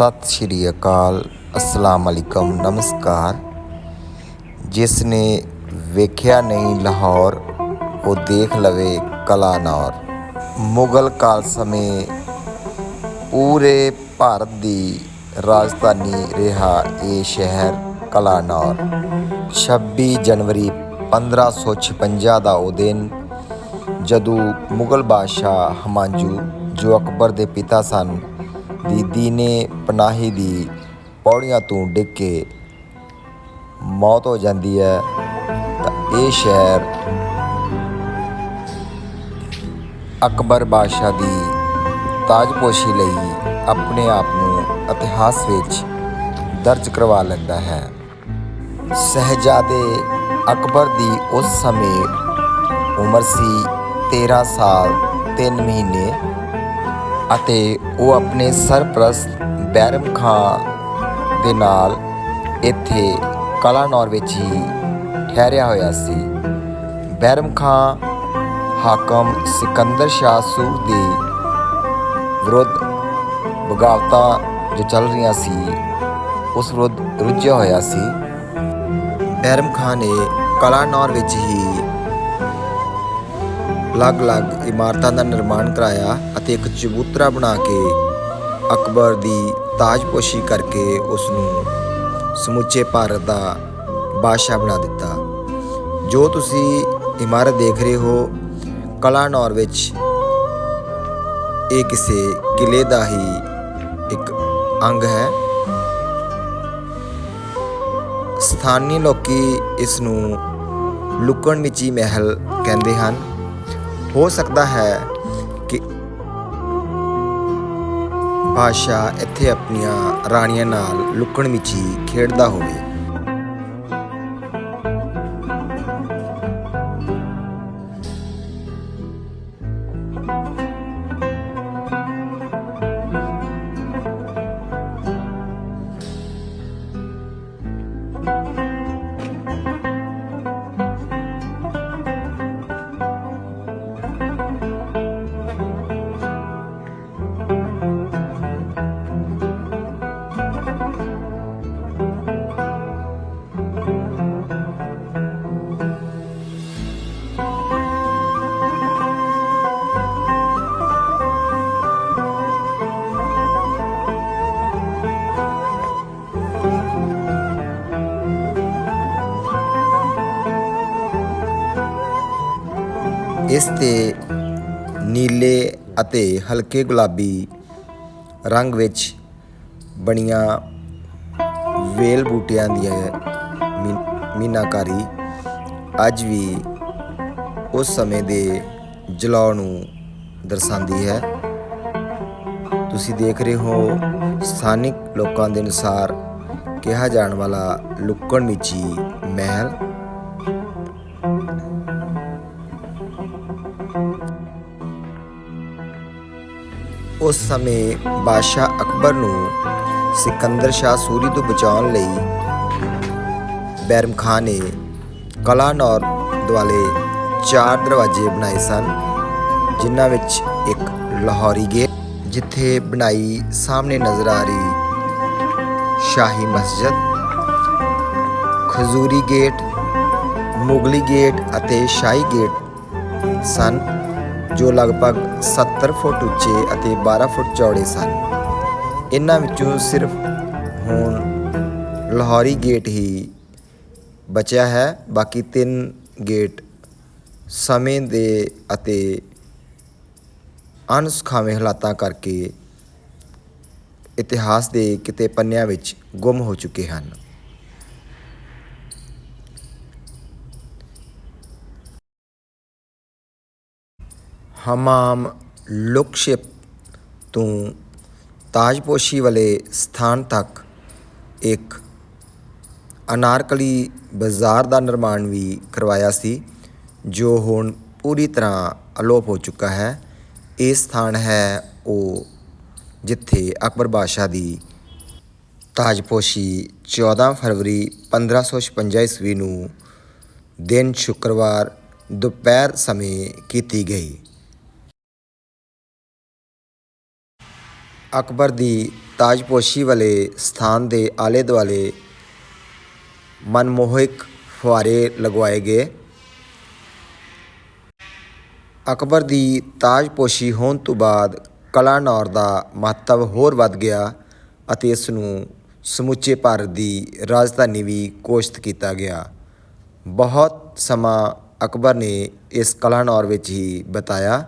ਸਤਿ ਸ਼੍ਰੀ ਅਕਾਲ, ਅਸਲਾਮ ਅਲੈਕਮ, ਨਮਸਕਾਰ। ਜਿਸ ਨੇ ਵੇਖਿਆ ਨਹੀਂ ਲਾਹੌਰ, ਉਹ ਦੇਖ ਲਵੇ ਕਲਾਨੌਰ। ਮੁਗਲ ਕਾਲ ਸਮੇਂ ਪੂਰੇ ਭਾਰਤ ਦੀ ਰਾਜਧਾਨੀ ਰਿਹਾ ਇਹ ਸ਼ਹਿਰ ਕਲਾਨੌਰ। 26 ਜਨਵਰੀ 1556 ਦਾ ਉਹ ਦਿਨ ਜਦੋਂ ਮੁਗਲ ਬਾਦਸ਼ਾਹ ਹਮਾਂਜੂ, ਜੋ ਅਕਬਰ ਦੇ ਪਿਤਾ ਸਨ ਦੀ ਦੀਨੇ ਪਨਾਹੀ ਦੀ ਪੌੜੀਆਂ ਤੋਂ ਡਿੱਗ ਕੇ ਮੌਤ ਹੋ ਜਾਂਦੀ ਹੈ, ਤਾਂ ਇਹ ਸ਼ਹਿਰ ਅਕਬਰ ਬਾਦਸ਼ਾਹ ਦੀ ਤਾਜਪੋਸ਼ੀ ਲਈ ਆਪਣੇ ਆਪ ਨੂੰ ਇਤਿਹਾਸ ਵਿੱਚ ਦਰਜ ਕਰਵਾ ਲੈਂਦਾ ਹੈ। ਸਹਿਜਾਦੇ ਅਕਬਰ ਦੀ ਉਸ ਸਮੇਂ ਉਮਰ ਸੀ 13 ਸਾਲ 3 ਮਹੀਨੇ। ਅਤੇ ਉਹ ਆਪਣੇ ਸਰਪ੍ਰਸਤ ਬੈਰਮ ਖਾਂ ਦੇ ਨਾਲ ਇੱਥੇ ਕਲਾਨੌਰ ਵਿੱਚ ਹੀ ਠਹਿਰਿਆ ਹੋਇਆ ਸੀ। ਬੈਰਮ ਖਾਂ ਹਾਕਮ ਸਿਕੰਦਰ ਸ਼ਾਹ ਸੂਰ ਦੇ ਵਿਰੁੱਧ ਬਗਾਵਤਾਂ ਜੋ ਚੱਲ ਰਹੀਆਂ ਸੀ, ਉਸ ਵਿਰੁੱਧ ਰੁੱਝਿਆ ਹੋਇਆ ਸੀ। ਬੈਰਮ ਖਾਨ ਨੇ ਕਲਾਨੌਰ ਵਿੱਚ ਹੀ ਅਲੱਗ-ਅਲੱਗ ਇਮਾਰਤਾਂ ਦਾ ਨਿਰਮਾਣ ਕਰਾਇਆ ਅਤੇ ਇੱਕ ਚਬੂਤਰਾ ਬਣਾ ਕੇ ਅਕਬਰ ਦੀ ਤਾਜਪੋਸ਼ੀ ਕਰਕੇ ਉਸ ਨੂੰ ਸਮੁੱਚੇ ਭਾਰਤ ਦਾ ਬਾਦਸ਼ਾਹ ਬਣਾ ਦਿੱਤਾ। ਜੋ ਤੁਸੀਂ ਇਮਾਰਤ ਦੇਖ ਰਹੇ ਹੋ ਕਲਾਨੌਰ ਵਿੱਚ ਇਹ ਕਿਸੇ ਕਿਲੇ ਦਾ ਹੀ ਇੱਕ ਅੰਗ ਹੈ। ਸਥਾਨੀ ਲੋਕੀ ਇਸ ਨੂੰ ਲੁਕਣ ਮਿਚੀ ਮਹਿਲ ਕਹਿੰਦੇ ਹਨ। ਹੋ ਸਕਦਾ ਹੈ ਕਿ ਬਾਦਸ਼ਾਹ ਇੱਥੇ ਆਪਣੀਆਂ ਰਾਣੀਆਂ ਨਾਲ ਲੁਕਣ ਮਿਚੀ ਖੇਡਦਾ ਹੋਵੇ। ਇਸ ਤੇ ਨੀਲੇ ਅਤੇ ਹਲਕੇ ਗੁਲਾਬੀ ਰੰਗ ਵਿੱਚ ਬਣੀਆਂ ਵੇਲ ਬੂਟਿਆਂ ਦੀਆਂ ਮੀ- ਮੀਨਾਕਾਰੀ ਅੱਜ ਵੀ ਉਸ ਸਮੇਂ ਦੇ ਜਲਾਉ ਨੂੰ ਦਰਸਾਉਂਦੀ ਹੈ। ਤੁਸੀਂ ਦੇਖ ਰਹੇ ਹੋ ਸਥਾਨਿਕ ਲੋਕਾਂ ਦੇ ਅਨੁਸਾਰ ਕਿਹਾ ਜਾਣ ਵਾਲਾ ਲੁੱਕਣ ਮਿਚੀ ਮਹਿਲ। ਉਸ ਸਮੇਂ ਬਾਦਸ਼ਾਹ ਅਕਬਰ ਨੂੰ ਸਿਕੰਦਰ ਸ਼ਾਹ ਸੂਰੀ ਤੋਂ ਬਚਾਉਣ ਲਈ ਬੈਰਮ ਖਾਨ ਨੇ ਕਲਾਨੌਰ ਦੁਆਲੇ ਚਾਰ ਦਰਵਾਜ਼ੇ ਬਣਾਏ ਸਨ, ਜਿਨ੍ਹਾਂ ਵਿੱਚ ਇੱਕ ਲਾਹੌਰੀ ਗੇਟ, ਜਿੱਥੇ ਬਣਾਈ ਸਾਹਮਣੇ ਨਜ਼ਰ ਆ ਰਹੀ ਸ਼ਾਹੀ ਮਸਜਿਦ, ਖਜ਼ੂਰੀ ਗੇਟ, ਮੁਗਲੀ ਗੇਟ ਅਤੇ ਸ਼ਾਹੀ ਗੇਟ ਸਨ। ਜੋ ਲਗਭਗ 70 ਫੁੱਟ ਉੱਚੇ ਅਤੇ 12 ਫੁੱਟ ਚੌੜੇ ਸਨ। ਇਹਨਾਂ ਵਿੱਚੋਂ ਸਿਰਫ ਹੁਣ ਲਾਹੌਰੀ ਗੇਟ ਹੀ ਬਚਿਆ ਹੈ। ਬਾਕੀ ਤਿੰਨ ਗੇਟ ਸਮੇਂ ਦੇ ਅਤੇ ਅਣਸੁਖਾਵੇਂ ਹਾਲਾਤਾਂ ਕਰਕੇ ਇਤਿਹਾਸ ਦੇ ਕਿਤੇ ਪੰਨਿਆਂ ਵਿੱਚ ਗੁੰਮ ਹੋ ਚੁੱਕੇ ਹਨ। ਹਮਾਮ ਲੁਕਸ਼ਿਪ ਤੋਂ ਤਾਜਪੋਸ਼ੀ ਵਾਲੇ ਸਥਾਨ ਤੱਕ ਇੱਕ ਅਨਾਰਕਲੀ ਬਾਜ਼ਾਰ ਦਾ ਨਿਰਮਾਣ ਵੀ ਕਰਵਾਇਆ ਸੀ, ਜੋ ਹੁਣ ਪੂਰੀ ਤਰ੍ਹਾਂ ਅਲੋਪ ਹੋ ਚੁੱਕਾ ਹੈ। ਇਹ ਸਥਾਨ ਹੈ ਉਹ ਜਿੱਥੇ ਅਕਬਰ ਬਾਦਸ਼ਾਹ ਦੀ ਤਾਜਪੋਸ਼ੀ 14 ਫਰਵਰੀ 1556 ਈਸਵੀ ਨੂੰ ਦਿਨ ਸ਼ੁੱਕਰਵਾਰ ਦੁਪਹਿਰ ਸਮੇਂ ਕੀਤੀ ਗਈ। ਅਕਬਰ ਦੀ ਤਾਜਪੋਸ਼ੀ ਵਾਲੇ ਸਥਾਨ ਦੇ ਆਲੇ ਦੁਆਲੇ ਮਨਮੋਹਕ ਫੁਆਰੇ ਲਗਵਾਏ ਗਏ। ਅਕਬਰ ਦੀ ਤਾਜਪੋਸ਼ੀ ਹੋਣ ਤੋਂ ਬਾਅਦ ਕਲਾਨੌਰ ਦਾ ਮਹੱਤਵ ਹੋਰ ਵੱਧ ਗਿਆ ਅਤੇ ਇਸ ਨੂੰ ਸਮੁੱਚੇ ਭਾਰਤ ਦੀ ਰਾਜਧਾਨੀ ਵੀ ਘੋਸ਼ਿਤ ਕੀਤਾ ਗਿਆ। ਬਹੁਤ ਸਮਾਂ ਅਕਬਰ ਨੇ ਇਸ ਕਲਾਨੌਰ ਵਿੱਚ ਹੀ ਬਿਤਾਇਆ।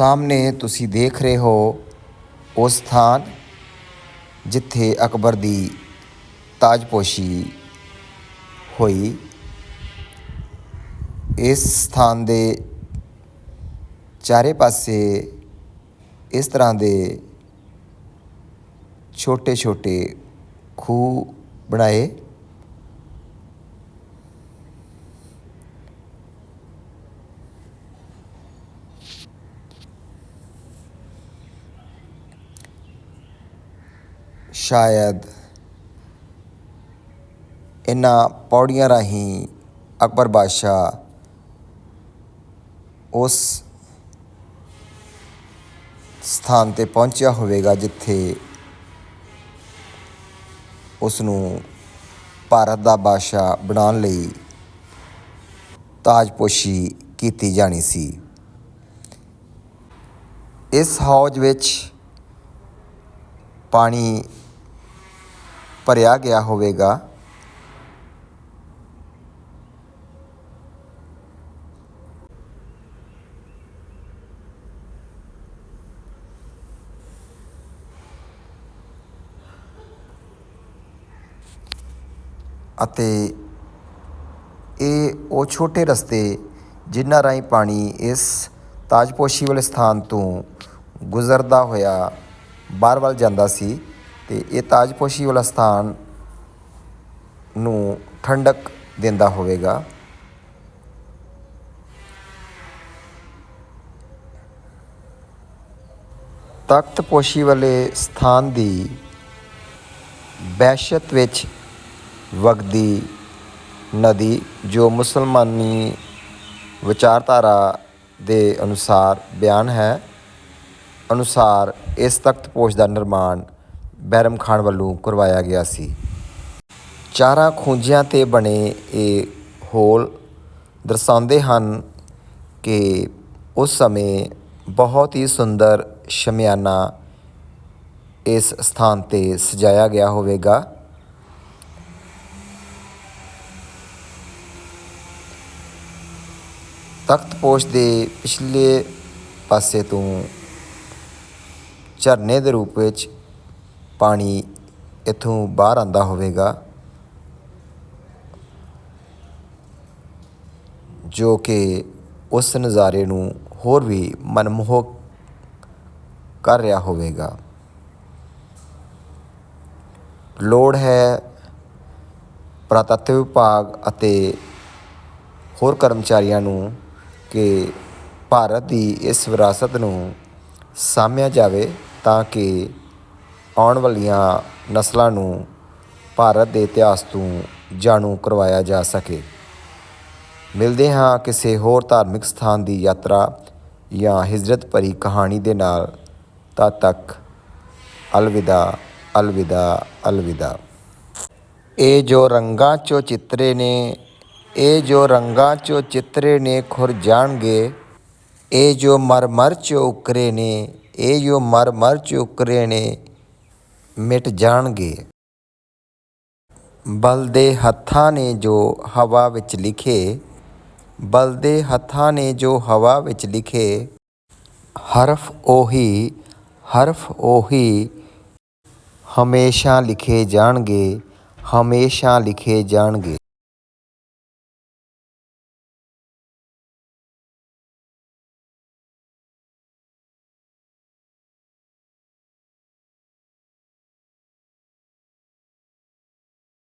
ਸਾਹਮਣੇ ਤੁਸੀਂ ਦੇਖ ਰਹੇ ਹੋ ਉਹ ਸਥਾਨ ਜਿੱਥੇ ਅਕਬਰ ਦੀ ਤਾਜਪੋਸ਼ੀ ਹੋਈ। ਇਸ ਸਥਾਨ ਦੇ ਚਾਰੇ ਪਾਸੇ ਇਸ ਤਰ੍ਹਾਂ ਦੇ ਛੋਟੇ ਛੋਟੇ ਖੂਹ ਬਣਾਏ। ਸ਼ਾਇਦ ਇਹਨਾਂ ਪੌੜੀਆਂ ਰਾਹੀਂ ਅਕਬਰ ਬਾਦਸ਼ਾਹ ਉਸ ਸਥਾਨ ਤੇ ਪਹੁੰਚਿਆ ਹੋਵੇਗਾ ਜਿੱਥੇ ਉਸ ਨੂੰ ਭਾਰਤ ਦਾ ਬਾਦਸ਼ਾਹ ਬਣਾਉਣ ਲਈ ਤਾਜਪੋਸ਼ੀ ਕੀਤੀ ਜਾਣੀ ਸੀ। ਇਸ ਹੌਜ ਵਿੱਚ ਪਾਣੀ ਭਰਿਆ ਗਿਆ ਹੋਵੇਗਾ। ਅਤੇ ਇਹ ਉਹ ਛੋਟੇ ਰਸਤੇ ਜਿਨ੍ਹਾਂ ਰਾਹੀਂ ਪਾਣੀ ਇਸ ਤਾਜਪੋਸ਼ੀ ਵਾਲੇ ਸਥਾਨ ਤੋਂ ਗੁਜ਼ਰਦਾ ਹੋਇਆ ਬਾਹਰ ਵੱਲ ਜਾਂਦਾ ਸੀ। ਤੇ ਇਹ ਤਾਜਪੋਸ਼ੀ ਵਾਲਾ ਸਥਾਨ ਨੂੰ ਠੰਡਕ ਦਿੰਦਾ ਹੋਵੇਗਾ। ਤਖਤਪੋਸ਼ੀ ਵਾਲੇ ਸਥਾਨ ਦੀ ਬਹਿਸ਼ਤ ਵਿੱਚ ਵਗਦੀ ਨਦੀ, ਜੋ ਮੁਸਲਮਾਨੀ ਵਿਚਾਰਧਾਰਾ ਦੇ ਅਨੁਸਾਰ ਬਿਆਨ ਹੈ, ਅਨੁਸਾਰ ਇਸ ਤਖਤਪੋਸ਼ ਦਾ ਨਿਰਮਾਣ ਬੈਰਮ ਖਾਨ ਵੱਲੋਂ ਕਰਵਾਇਆ ਗਿਆ ਸੀ। ਚਾਰਾਂ ਖੂੰਜਿਆਂ ਤੇ ਬਣੇ ਇਹ ਹੋਲ ਦਰਸਾਉਂਦੇ ਹਨ ਕਿ ਉਸ ਸਮੇਂ ਬਹੁਤ ਹੀ ਸੁੰਦਰ ਸ਼ਮਿਆਨਾ ਇਸ ਸਥਾਨ ਤੇ ਸਜਾਇਆ ਗਿਆ ਹੋਵੇਗਾ। ਤਖਤਪੋਸ਼ ਦੇ ਪਿਛਲੇ ਪਾਸੇ ਤੋਂ ਝਰਨੇ ਦੇ ਰੂਪ ਵਿੱਚ ਪਾਣੀ ਇੱਥੋਂ ਬਾਹਰ ਆਂਦਾ ਹੋਵੇਗਾ, ਜੋ ਕਿ ਉਸ ਨਜ਼ਾਰੇ ਨੂੰ ਹੋਰ ਵੀ ਮਨਮੋਹਕ ਕਰ ਰਿਹਾ ਹੋਵੇਗਾ। ਲੋੜ ਹੈ ਪੁਰਾਤੱਤਵ ਵਿਭਾਗ ਅਤੇ ਹੋਰ ਕਰਮਚਾਰੀਆਂ ਨੂੰ ਕਿ ਭਾਰਤ ਦੀ ਇਸ ਵਿਰਾਸਤ ਨੂੰ ਸਾਂਭਿਆ ਜਾਵੇ ਤਾਂ ਕਿ ਆਉਣ ਵਾਲੀਆਂ ਨਸਲਾਂ ਨੂੰ ਭਾਰਤ ਦੇ ਇਤਿਹਾਸ ਤੋਂ ਜਾਣੂ ਕਰਵਾਇਆ ਜਾ ਸਕੇ। ਮਿਲਦੇ ਹਾਂ ਕਿਸੇ ਹੋਰ ਧਾਰਮਿਕ ਸਥਾਨ ਦੀ ਯਾਤਰਾ ਜਾਂ ਹਿਜਰਤ ਭਰੀ ਕਹਾਣੀ ਦੇ ਨਾਲ। ਤਦ ਤੱਕ ਅਲਵਿਦਾ ਅਲਵਿਦਾ ਅਲਵਿਦਾ। ਇਹ ਜੋ ਰੰਗਾਂ ਚੋਂ ਚਿੱਤਰੇ ਨੇ ਇਹ ਜੋ ਰੰਗਾਂ ਚੋਂ ਚਿੱਤਰੇ ਨੇ ਖੁਰ ਜਾਣਗੇ ਇਹ ਜੋ ਮਰਮਰ ਮਰ ਚੋਂ ਉਕਰੇ ਨੇ ਇਹ ਜੋ ਮਰਮਰ ਮਰ ਚੋਂ ਉਕਰੇ ਨੇ ਮਿਟ ਜਾਣਗੇ। ਬਲਦੇ ਹੱਥਾਂ ਨੇ ਜੋ ਹਵਾ ਵਿੱਚ ਲਿਖੇ ਬਲਦੇ ਹੱਥਾਂ ਨੇ ਜੋ ਹਵਾ ਵਿੱਚ ਲਿਖੇ, ਹਰਫ ਉਹੀ ਹਰਫ ਉਹੀ, ਹਮੇਸ਼ਾ ਲਿਖੇ ਜਾਣਗੇ, ਹਮੇਸ਼ਾ ਲਿਖੇ ਜਾਣਗੇ।